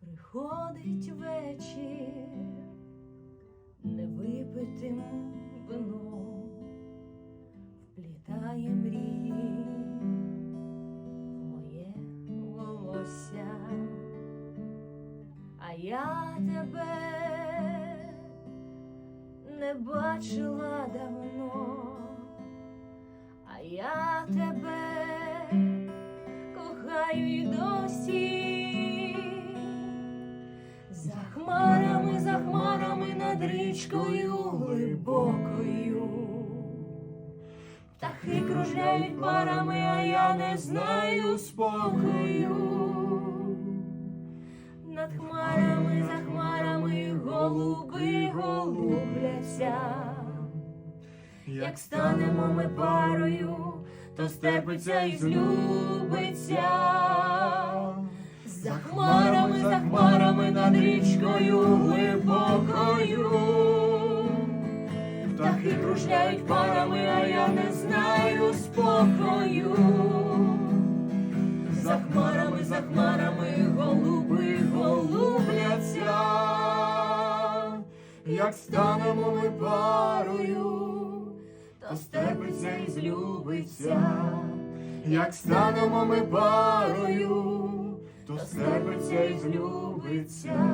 Приходить вечір, невипитим вином, вплітає мрії в моє волосся, а я тебе не бачила давно, а я тебе кохаю й досі. Хмарами, за хмарами над річкою глибокою. Птахи кружляють парами, а я не знаю спокою. Над хмарами, за хмарами голуби голубляться. Як станемо ми парою, то степиться і злюбиться. За хмарами, за хмарами річкою глибокою. Птахи кружляють парами, а я не знаю спокою. За хмарами, за хмарами голуби голубляться. Як станемо ми парою, то степиться і злюбиться. Як станемо ми парою, то степиться і злюбиться.